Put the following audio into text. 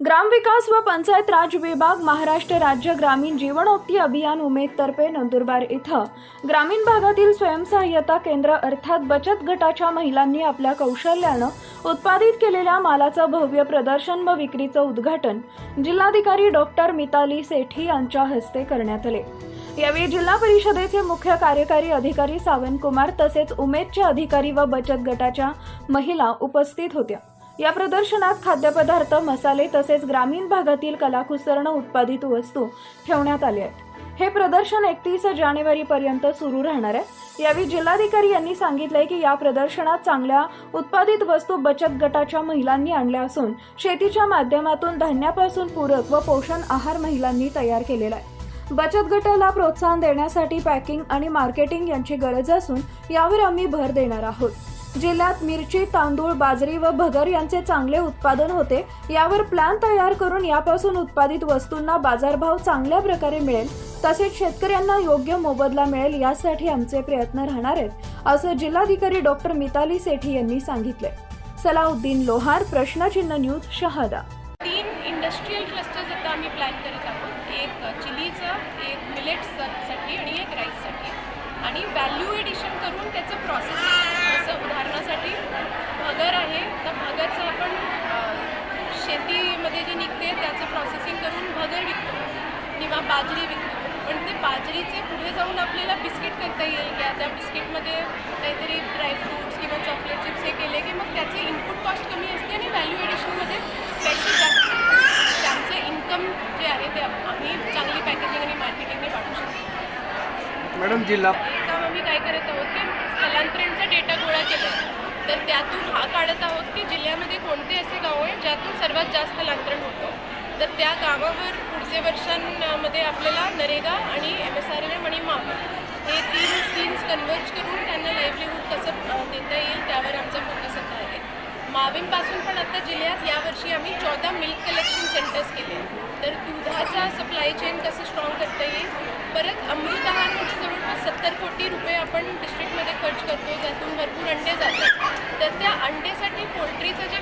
ग्रामविकास व पंचायत राज विभाग महाराष्ट्र राज्य ग्रामीण जीवनोक्ती अभियान उमेदतर्फे नंदुरबार इथं ग्रामीण भागातील स्वयंसहाय्यता केंद्र अर्थात बचत गटाच्या महिलांनी आपल्या कौशल्यानं उत्पादित केलेल्या मालाचं भव्य प्रदर्शन व विक्रीचं उद्घाटन जिल्हाधिकारी डॉक्टर मिताली सेठी यांच्या हस्ते करण्यात आले. यावेळी जिल्हा परिषदेचे मुख्य कार्यकारी अधिकारी सावंत कुमार तसेच उमेदचे अधिकारी व बचत गटाच्या महिला उपस्थित होत्या. या प्रदर्शनात खाद्यपदार्थ मसाले तसेच ग्रामीण भागातील कलाकुसरण उत्पादित वस्तू ठेवण्यात आले आहेत. हे प्रदर्शन एकतीस जानेवारी पर्यंत सुरू राहणार आहे. यावेळी जिल्हाधिकारी यांनी सांगितलंय की या प्रदर्शनात चांगल्या उत्पादित वस्तू बचत गटाच्या महिलांनी आणल्या असून शेतीच्या माध्यमातून धान्यापासून पूरक व पोषण आहार महिलांनी तयार केलेला आहे. बचत गटाला प्रोत्साहन देण्यासाठी पॅकिंग आणि मार्केटिंग यांची गरज असून यावर आम्ही भर देणार आहोत. जिल्ह्यात मिरची तांदूळ बाजरी व भगर यांचे चांगले उत्पादन होते. यावर प्लॅन तयार करून यापासून उत्पादित वस्तूंना बाजारभाव चांगल्या प्रकारे मिळेल. तसेच शेतकऱ्यांना योग्य मोबदला मिळेल यासाठी आमचे प्रयत्न राहणार आहेत असं जिल्हाधिकारी डॉक्टर मिताली सेठी यांनी सांगितले सलाउद्दीन लोहार प्रश्नचिन्ह न्यूज शहादा. तीन इंडस्ट्रीयल क्लस्टर्स आता आम्ही प्लॅन करत आहोत. एक चिलीचं एक मिलेट्ससाठी आणि एक राईससाठी आणि व्हॅल्यू एडिशन करून त्याचं प्रोसेस जसं उदाहरणासाठी भगर आहे. तर भगरचं आपण शेतीमध्ये जे निघते त्याचं प्रोसेसिंग करून भगर विकतो किंवा बाजरी विकतो. पण ते बाजरीचे पुढे जाऊन आपल्याला बिस्किट करता येईल का त्या बिस्किटमध्ये काहीतरी ड्रायफ्रूट्स किंवा चॉकलेट चिप्स हे केले की मग त्याचे इनपुट कॉस्ट कमी असते आणि व्हॅल्यू एडिशनमध्ये पैसे जास्त त्यांचे इन्कम जे आहे ते आम्ही चांगली पॅकेजिंग आणि मार्केटिंगने वाढवू शकतो. मॅडम जिल्हा काम आम्ही काय करत आहोत की स्थलांतरणचा डेटा गोळा केला आहे. तर त्यातून हा काढत आहोत की जिल्ह्यामध्ये कोणते असे गाव आहे ज्यातून सर्वात जास्त स्थलांतरण होतं. तर त्या गावावर पुढचे वर्षांमध्ये आपल्याला नरेगा आणि एम एस आर एम आणि माप हे तीन स्कीम्स कन्वर्ज करून त्यांना लाईव्हलीहूड कसं देता येईल त्यावर आमचा फोकस आता आहे. मावीमपासून पण आता जिल्ह्यात यावर्षी आम्ही चौदा मिल्क कलेक्शन सेंटर्स केले. तर दुधाचा सप्लाय चेन कसं स्ट्रॉंग करता येईल? परत अमृत आहारमध्ये जवळपास सत्तर कोटी रुपये आपण करतो ज्यातून भरपूर अंडे जातात. तर त्या अंडेसाठी पोल्ट्रीचं जे